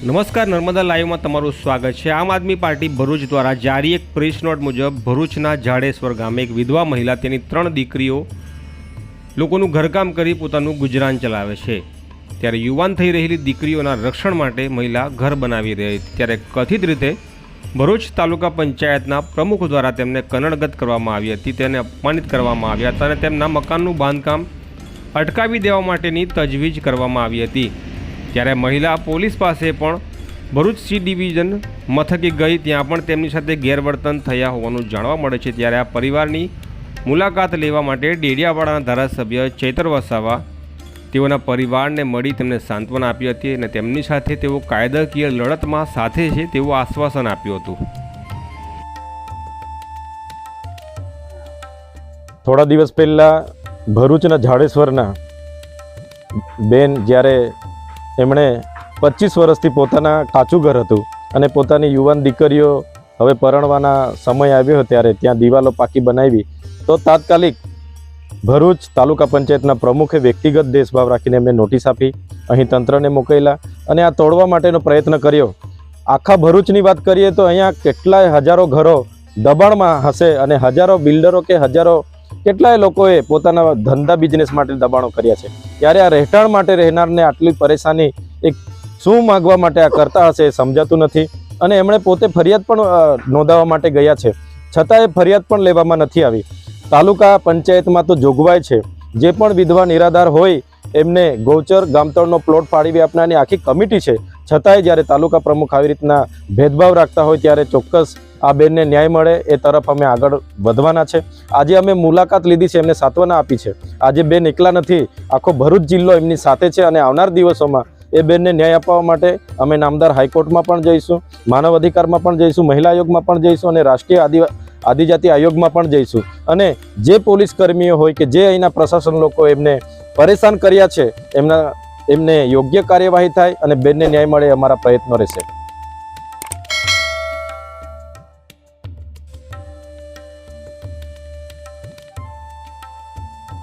નમસ્કાર, નર્મદા લાઈવમાં તમારું સ્વાગત છે. આમ આદમી પાર્ટી ભરૂચ દ્વારા જારી એક પ્રેસ નોટ મુજબ ભરૂચના જાડેશ્વર ગામે એક વિધવા મહિલા તેની ત્રણ દીકરીઓ લોકોનું ઘરકામ કરી પોતાનું ગુજરાન ચલાવે છે. ત્યારે યુવાન થઈ રહેલી દીકરીઓના રક્ષણ માટે મહિલા ઘર બનાવી રહી હતી. ત્યારે કથિત રીતે ભરૂચ તાલુકા પંચાયતના પ્રમુખ દ્વારા તેમને કનડગત કરવામાં આવી હતી. તેને અપમાનિત કરવામાં આવ્યા હતા અને તેમના મકાનનું બાંધકામ અટકાવી દેવા માટેની તજવીજ કરવામાં આવી હતી. ત્યારે મહિલા પોલીસ પાસે પણ ભરૂચ સી ડિવિઝન મથકે ગઈ. ત્યાં પણ તેમની સાથે ગેરવર્તન થયા હોવાનું જાણવા મળે છે. ત્યારે આ પરિવારની મુલાકાત લેવા માટે ડેડિયાવાડાના ધારાસભ્ય ચૈતર વસાવા તેઓના પરિવારને મળી તેમને સાંત્વના આપી હતી અને તેમની સાથે તેઓ કાયદાકીય લડતમાં સાથે છે તેવું આશ્વાસન આપ્યું હતું. થોડા દિવસ પહેલાં ભરૂચના જાડેશ્વરના બેન જ્યારે એમણે પચીસ વર્ષથી પોતાના કાચું ઘર હતું અને પોતાની યુવાન દીકરીઓ હવે પરણવાના સમય આવ્યો ત્યારે ત્યાં દિવાલો પાકી બનાવી. તો તાત્કાલિક ભરૂચ તાલુકા પંચાયતના પ્રમુખે વ્યક્તિગત દેશભાવ રાખીને એમને નોટિસ આપી, અહીં તંત્રને મોકલેલા અને આ તોડવા માટેનો પ્રયત્ન કર્યો. આખા ભરૂચની વાત કરીએ તો અહીંયા કેટલાય હજારો ઘરો દબાણમાં હશે અને હજારો બિલ્ડરો કે હજારો કેટલાય લોકોએ પોતાના ધંધા બિઝનેસ માટે દબાણો કર્યા છે. ત્યારે આ રહેઠાણ માટે રહેનારને આટલી પરેશાની એક શું માગવા માટે આ કરતા હશે એ સમજાતું નથી અને એમણે પોતે ફરિયાદ પણ નોંધાવવા માટે ગયા છે. છતાં એ ફરિયાદ પણ લેવામાં નથી આવી. તાલુકા પંચાયતમાં તો જોગવાઈ છે. જે પણ વિધવા નિરાધાર હોય એમને ગૌચર ગામતળનો પ્લોટ ફાળવી આપનારની આખી કમિટી છે. છતાંય જ્યારે તાલુકા પ્રમુખ આવી રીતના ભેદભાવ રાખતા હોય ત્યારે ચોક્કસ આ બેનને ન્યાય મળે એ તરફ અમે આગળ વધવાના છે. આજે અમે મુલાકાત લીધી છે, એમને સાંત્વના આપી છે. આજે બેન એકલા નથી, આખો ભરૂચ જિલ્લો એમની સાથે છે અને આવનાર દિવસોમાં એ બેનને ન્યાય અપાવવા માટે અમે નામદાર હાઈકોર્ટમાં પણ જઈશું, માનવ અધિકારમાં પણ જઈશું, મહિલા આયોગમાં પણ જઈશું અને રાષ્ટ્રીય આદિવા આદિજાતિ આયોગમાં પણ જઈશું. અને જે પોલીસ કર્મીઓ હોય કે જે અહીંના પ્રશાસન લોકો એમને પરેશાન કર્યા છે, એમના એમને યોગ્ય કાર્યવાહી થાય અને બેનને ન્યાય મળે અમારા પ્રયત્નો રહેશે.